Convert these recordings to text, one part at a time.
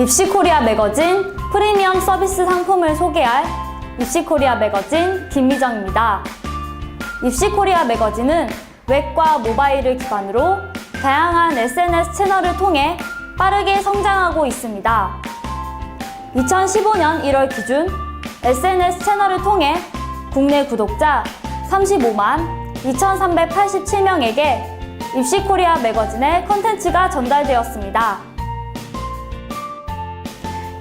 입시코리아 매거진 프리미엄 서비스 상품을 소개할 입시코리아 매거진 김미정입니다. 입시코리아 매거진은 웹과 모바일을 기반으로 다양한 SNS 채널을 통해 빠르게 성장하고 있습니다. 2015년 1월 기준 SNS 채널을 통해 국내 구독자 35만 2,387명에게 입시코리아 매거진의 컨텐츠가 전달되었습니다.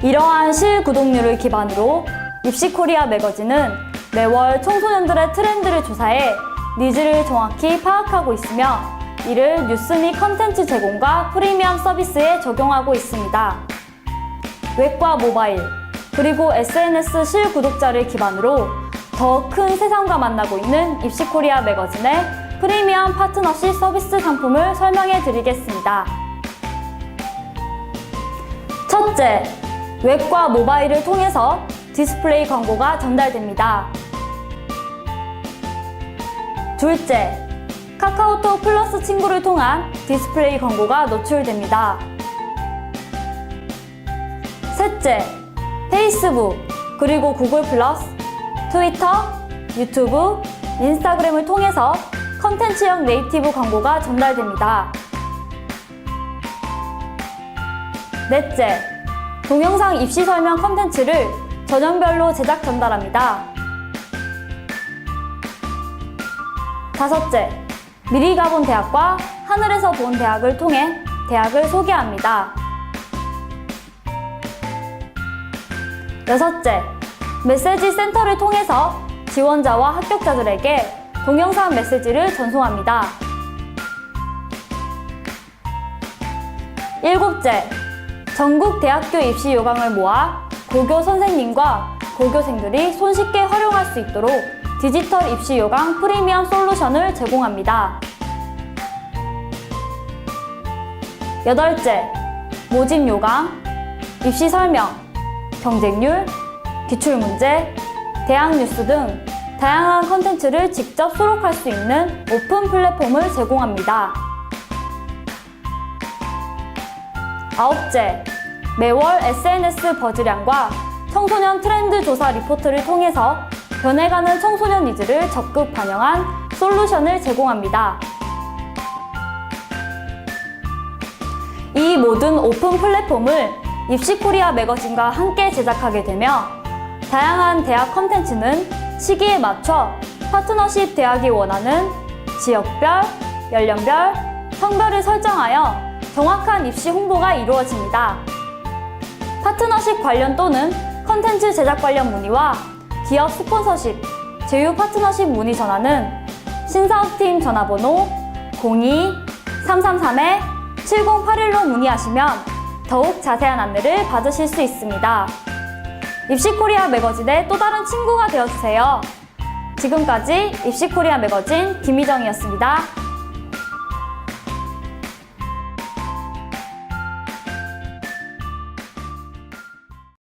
이러한 실구독률을 기반으로 입시코리아 매거진은 매월 청소년들의 트렌드를 조사해 니즈를 정확히 파악하고 있으며 이를 뉴스 및 컨텐츠 제공과 프리미엄 서비스에 적용하고 있습니다. 웹과 모바일, 그리고 SNS 실구독자를 기반으로 더 큰 세상과 만나고 있는 입시코리아 매거진의 프리미엄 파트너십 서비스 상품을 설명해 드리겠습니다. 첫째, 웹과 모바일을 통해서 디스플레이 광고가 전달됩니다. 둘째, 카카오톡 플러스 친구를 통한 디스플레이 광고가 노출됩니다. 셋째, 페이스북, 그리고 구글 플러스, 트위터, 유튜브, 인스타그램을 통해서 컨텐츠형 네이티브 광고가 전달됩니다. 넷째, 동영상 입시 설명 컨텐츠를 전형별로 제작 전달합니다. 다섯째, 미리 가본 대학과 하늘에서 본 대학을 통해 대학을 소개합니다. 여섯째, 메시지 센터를 통해서 지원자와 합격자들에게 동영상 메시지를 전송합니다. 일곱째, 전국 대학교 입시 요강을 모아 고교 선생님과 고교생들이 손쉽게 활용할 수 있도록 디지털 입시 요강 프리미엄 솔루션을 제공합니다. 여덟째, 모집 요강, 입시 설명, 경쟁률, 기출문제, 대학 뉴스 등 다양한 컨텐츠를 직접 수록할 수 있는 오픈 플랫폼을 제공합니다. 아홉째, 매월 SNS 버즈량과 청소년 트렌드 조사 리포트를 통해서 변해가는 청소년 니즈를 적극 반영한 솔루션을 제공합니다. 이 모든 오픈 플랫폼을 입시코리아 매거진과 함께 제작하게 되며 다양한 대학 컨텐츠는 시기에 맞춰 파트너십 대학이 원하는 지역별, 연령별, 성별을 설정하여 정확한 입시 홍보가 이루어집니다. 파트너십 관련 또는 컨텐츠 제작 관련 문의와 기업 스폰서십, 제휴 파트너십 문의 전화는 신사업팀 전화번호 02-333-7081로 문의하시면 더욱 자세한 안내를 받으실 수 있습니다. 입시코리아 매거진의 또 다른 친구가 되어주세요. 지금까지 입시코리아 매거진 김희정이었습니다.